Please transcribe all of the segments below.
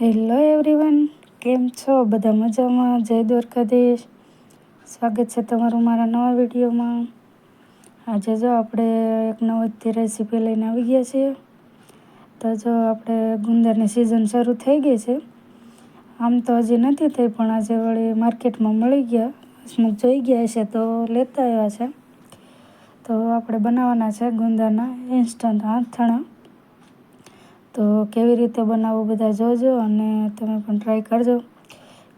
Hello everyone કેમ છો? બધા મજામાં? જય દ્વારકાધીશ. સ્વાગત છે તમારું મારા નવા વિડીયોમાં. આજે જો આપણે એક નવી રેસીપી લઈને આવી ગયા છીએ. તો જો આપણે ગુંદરની સિઝન શરૂ થઈ ગઈ છે. આમ તો હજી નથી થઈ, પણ આજે વળી માર્કેટમાં મળી ગયા. હસમુખ જોઈ ગયા છે તો લેતા આવ્યા છે. તો આપણે બનાવવાના છે ગુંદાના ઇન્સ્ટન્ટ આથણા તો કેવી રીતે બનાવવું બધા જોજો અને તમે પણ ટ્રાય કરજો.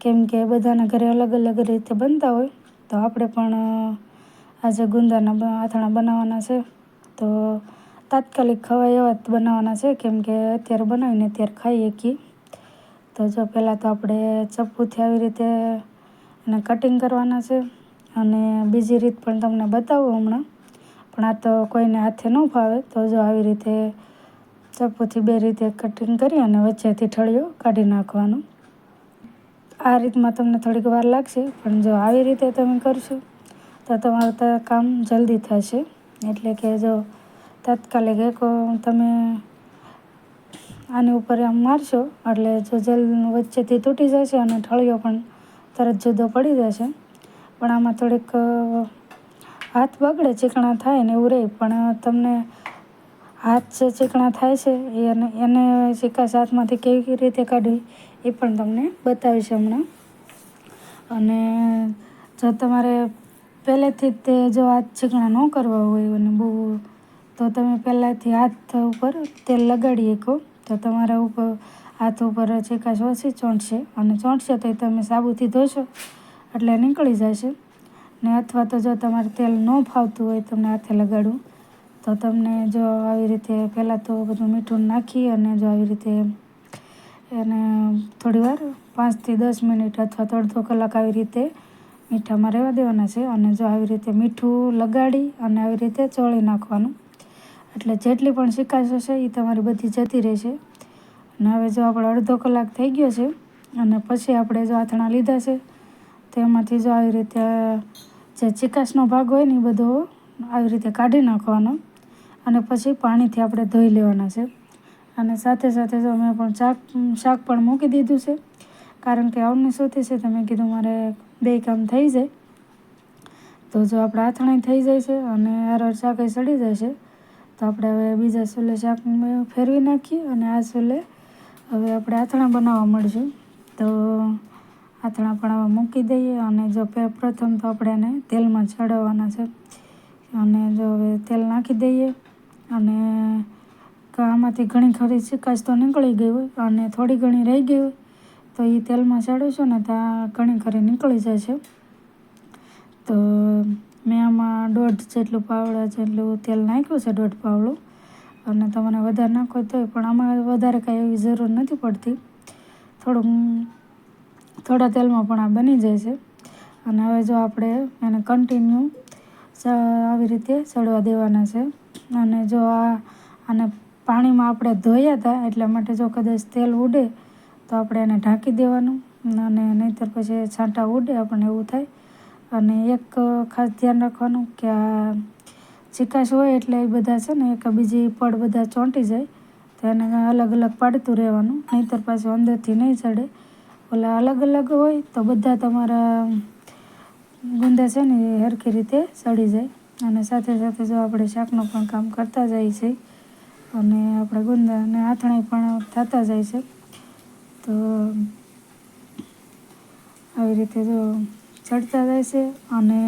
કેમ કે બધાના ઘરે અલગ અલગ રીતે બનતા હોય, તો આપણે પણ આજે ગુંદાના આથણા બનાવવાના છે. તો તાત્કાલિક ખવાય એવા જ બનાવવાના છે, કેમ કે અત્યારે બનાવીને અત્યારે ખાઈએ કી તો જો પહેલાં તો આપણે ચપ્પુથી આવી રીતે એને કટિંગ કરવાના છે, અને બીજી રીત પણ તમને બતાવું હમણાં. પણ આ તો કોઈને હાથે ન ફાવે, તો જો આવી રીતે ચપ્પુથી બે રીતે કટિંગ કરી અને વચ્ચેથી ઠળિયો કાઢી નાખવાનો. આ રીતમાં તમને થોડીક વાર લાગશે, પણ જો આવી રીતે તમે કરશો, તો તમારું કામ જલ્દી થશે. એટલે કે જો તાત્કાલિક એક તમે આની ઉપર આમ મારશો, એટલે જો જલ વચ્ચેથી તૂટી જશે અને ઠળિયો પણ તરત જુદો પડી જશે. પણ આમાં થોડીક હાથ બગડે, ચીકણા થાય ને એવું રહે, પણ તમને હાથ જે ચીકણા થાય છે એને એને સિક્કા હાથમાંથી કેવી રીતે કાઢવી, એ પણ તમને બતાવીશ હમણાં. અને જો તમારે પહેલેથી જ તે જો હાથ ચીકણા ન કરવા હોય અને બહુ, તો તમે પહેલાંથી હાથ ઉપર તેલ લગાડી શકો. તો તમારા ઉપર, હાથ ઉપર ચીકાશ ઓછી ચોંટશે અને ચોંટશે તો તમે સાબુથી ધોશો, એટલે નીકળી જશે. ને અથવા તો જો તમારે તેલ ન ફાવતું હોય, તમને હાથે લગાડવું. તો તમને જો આવી રીતે પહેલાં તો બધું મીઠું નાખી અને જો આવી રીતે એને થોડી વાર પાંચથી દસ મિનિટ અથવા તો અડધો કલાક આવી રીતે મીઠામાં રહેવા દેવાના છે અને જો આવી રીતે મીઠું લગાડી અને આવી રીતે ચોળી નાખવાનું. એટલે જેટલી પણ શિકાશ હશે એ તમારી બધી જતી રહેશે. અને હવે જો આપણે અડધો કલાક થઈ ગયો છે અને પછી આપણે જો આથણા લીધા છે તેમાંથી જો આવી રીતે જે ચિકાસનો ભાગ હોય ને એ બધો આવી રીતે કાઢી નાખવાનો. અને પછી પાણીથી આપણે ધોઈ લેવાના છે. અને સાથે સાથે જો મેં પણ શાક શાક પણ મૂકી દીધું છે. કારણ કે આવની સોતી છે તમે કીધું મારે બે કામ થઈ જાય. તો જો આપણે આથણાઈ થઈ જાય છે અને હરહર શાક સડી જાય છે, તો આપણે હવે બીજા સોલે શાક ફેરવી નાખીએ અને આ સોલે હવે આપણે આથણા બનાવવા મળશું. તો આથણા પણ હવે મૂકી દઈએ અને જો પ્રથમ તો આપણે એને તેલમાં ચડાવવાના છે. અને જો હવે તેલ નાખી દઈએ. અને આમાંથી ઘણી ખરી ચિકાશ તો નીકળી ગઈ હોય અને થોડી ઘણી રહી ગઈ હોય, તો એ તેલમાં ચડાવશો ને ત્યાં ઘણી ખરી નીકળી જાય છે. તો મેં આમાં દોઢ જેટલું પાવડા જેટલું તેલ નાખ્યું છે, દોઢ પાવડું. અને તમને વધારે નાખો તો પણ આમાં વધારે કાંઈ એવી જરૂર નથી પડતી. થોડુંક, થોડા તેલમાં પણ આ બની જાય છે. અને હવે જો આપણે એને કન્ટિન્યુ આવી રીતે ચડવા દેવાના છે. અને જો આ આને પાણીમાં આપણે ધોયા હતા, એટલા માટે જો કદાચ તેલ ઉડે, તો આપણે એને ઢાંકી દેવાનું. અને નહીંતર પછી છાંટા ઉડે, આપણને એવું થાય. અને એક ખાસ ધ્યાન રાખવાનું કે આ ચિકાશ હોય એટલે એ બધા છે ને, એક બીજી પડ બધા ચોંટી જાય, તો એને અલગ અલગ પાડતું રહેવાનું. નહીંતર પાછું અંદરથી નહીં ચડે. ઓલા અલગ અલગ હોય, તો બધા તમારા ગુંદા છે ને, એ સરખી રીતે ચડી જાય. અને સાથે સાથે જો આપણે શાકનું પણ કામ કરતા જઈએ છીએ અને આપણે ગુંદા અને આથણી પણ થતા જાય છે, તો આવી રીતે જો ચડતા જાય છે અને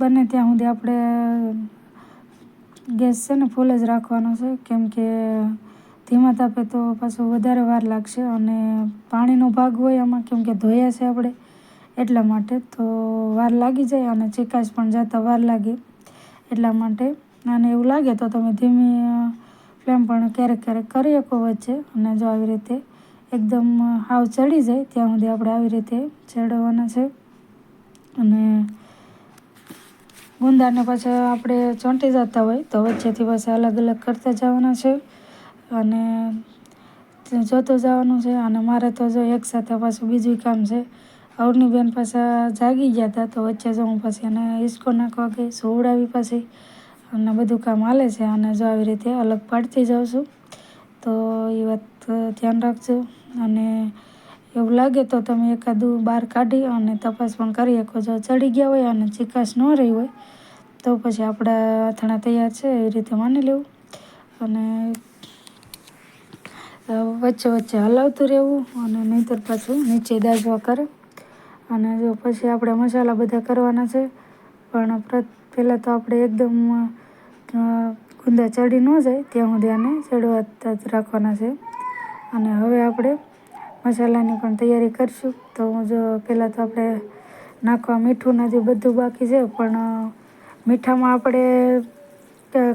બને ત્યાં સુધી આપણે ગેસ છે ને ફૂલ જ રાખવાનો છે, કેમ કે ધીમા તાપે તો પાછું વધારે વાર લાગશે અને પાણીનો ભાગ હોય આમાં, કેમ કે ધોયા છે આપણે. એટલા માટે તો વાર લાગી જાય અને ચિકાશ પણ જતાં વાર લાગે એટલા માટે. અને એવું લાગે તો તમે ધીમી ફ્લેમ પણ ક્યારેક ક્યારેક કરી શકો વચ્ચે. અને જો આવી રીતે એકદમ હાવ ચડી જાય, ત્યાં સુધી આપણે આવી રીતે ચડવાના છે. અને ગુંદાને પાછા આપણે ચોંટી જતા હોય તો વચ્ચેથી પાછા અલગ અલગ કરતા જવાના છે. અને જોતું જવાનું છે અને મારે તો જો એકસાથે પાછું બીજું કામ છે અવની બેન પાછા જાગી ગયા હતા તો વચ્ચે જો હું પછી એને હિસકો નાખવા ગઈ, સોવડાવી પાછી. અને બધું કામ હાલે છે અને જો આવી રીતે અલગ પાડતી જાઉં છું, તો એ વાત ધ્યાન રાખજો. અને એવું લાગે તો તમે એકાદું બહાર કાઢી અને તપાસ પણ કરી શકો. જો ચડી ગયા હોય અને ચિકાશ ન રહી હોય, તો પછી આપણા અથાણા તૈયાર છે, એ રીતે માની લેવું. અને વચ્ચે વચ્ચે હલાવતું રહેવું અને નહીંતર પાછું નીચે દાજવા કરે. અને જો પછી આપણે મસાલા બધા કરવાના છે, પણ પહેલાં તો આપણે એકદમ ગુંદા ચડી ન જાય ત્યાં સુધી આને ચડવા જ રાખવાના છે. અને હવે આપણે મસાલાની પણ તૈયારી કરીશું. તો હું જો પહેલાં તો આપણે નાખવા મીઠું જે બધું બાકી છે, પણ મીઠામાં આપણે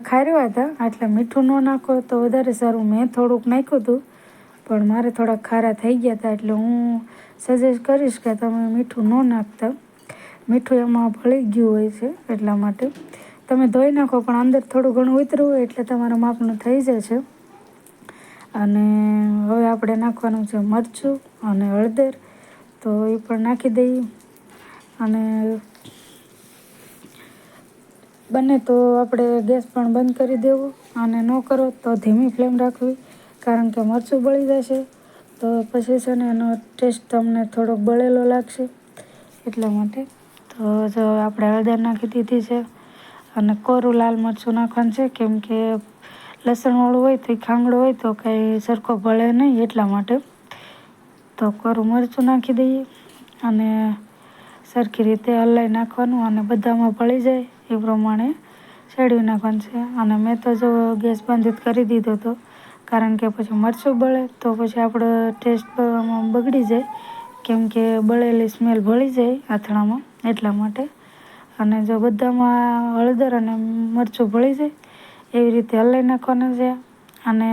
ખાર્યા હતા એટલે મીઠું ન નાખો તો વધારે સારું. મેં થોડુંક નાખ્યું હતું પણ મારે થોડાક ખારા થઈ ગયા હતા એટલે હું સજેસ્ટ કરીશ કે તમે મીઠું ન નાખતા. મીઠું એમાં ભળી ગયું હોય છે એટલા માટે. તમે ધોઈ નાખો, પણ અંદર થોડું ઘણું ઉતરવું હોય એટલે તમારા માપનું થઈ જશે અને હવે આપણે નાખવાનું છે મરચું અને હળદર. તો એ પણ નાખી દઈએ. અને બને તો આપણે ગેસ પણ બંધ કરી દેવો. અને ન કરો તો ધીમી ફ્લેમ રાખવી. કારણ કે મરચું બળી જશે. તો પછી છે ને એનો ટેસ્ટ તમને થોડોક બળેલો લાગશે. એટલા માટે તો જો આપણે હળદર નાખી દીધી છે. અને કોરું લાલ મરચું નાખવાનું છે. કેમ કે લસણવાળું હોય તો એ ખાંગડો હોય તો કંઈ સરખો ભળે નહીં એટલા માટે. તો કોરું મરચું નાખી દઈએ અને સરખી રીતે હલાવી નાખવાનું અને બધામાં ભળી જાય એ પ્રમાણે શેડવી નાખવાનું છે. અને મેં તો જો ગેસ બંધ કરી દીધો હતો કારણ કે પછી મરચું બળે તો પછી આપણો ટેસ્ટ બગડી જાય. કેમ કે બળેલી સ્મેલ ભળી જાય આથણામાં એટલા માટે. અને જો બધામાં હળદર અને મરચું ભળી જાય, એવી રીતે હલાઈ નાખવાના છે. અને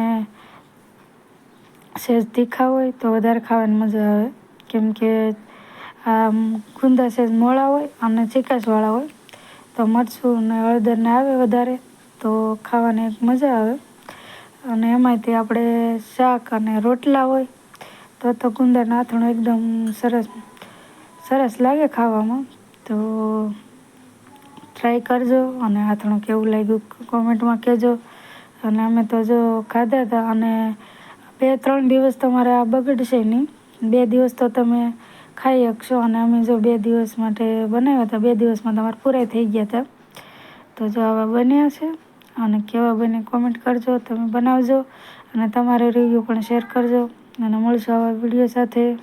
સહેજ તીખા હોય તો વધારે ખાવાની મજા આવે. કેમ કે આ ગુંદા સહેજ મોળા હોય અને ચીકાશવાળા હોય, તો મરચું ને હળદરને આવે વધારે, તો ખાવાની એક મજા આવે. અને એમાંયથી આપણે શાક અને રોટલા હોય, તો તો ગુંદરનું આથણું એકદમ સરસ સરસ લાગે ખાવામાં. તો ટ્રાય કરજો અને આથણું કેવું લાગ્યું કોમેન્ટમાં કહેજો. અને અમે તો જો ખાધા હતા અને બે ત્રણ દિવસ તમારે આ બગડશે નહીં. બે દિવસ તો તમે ખાઈ શકશો અને અમે જો બે દિવસ માટે બનાવ્યા હતા, બે દિવસમાં તમારે પૂરા થઈ ગયા હતા. તો જો આવા બન્યા છે. અને કેવા બને કોમેન્ટ કરજો, તમે બનાવજો અને તમારો રિવ્યૂ પણ શેર કરજો. અને મળશું આવા વીડિયો સાથે.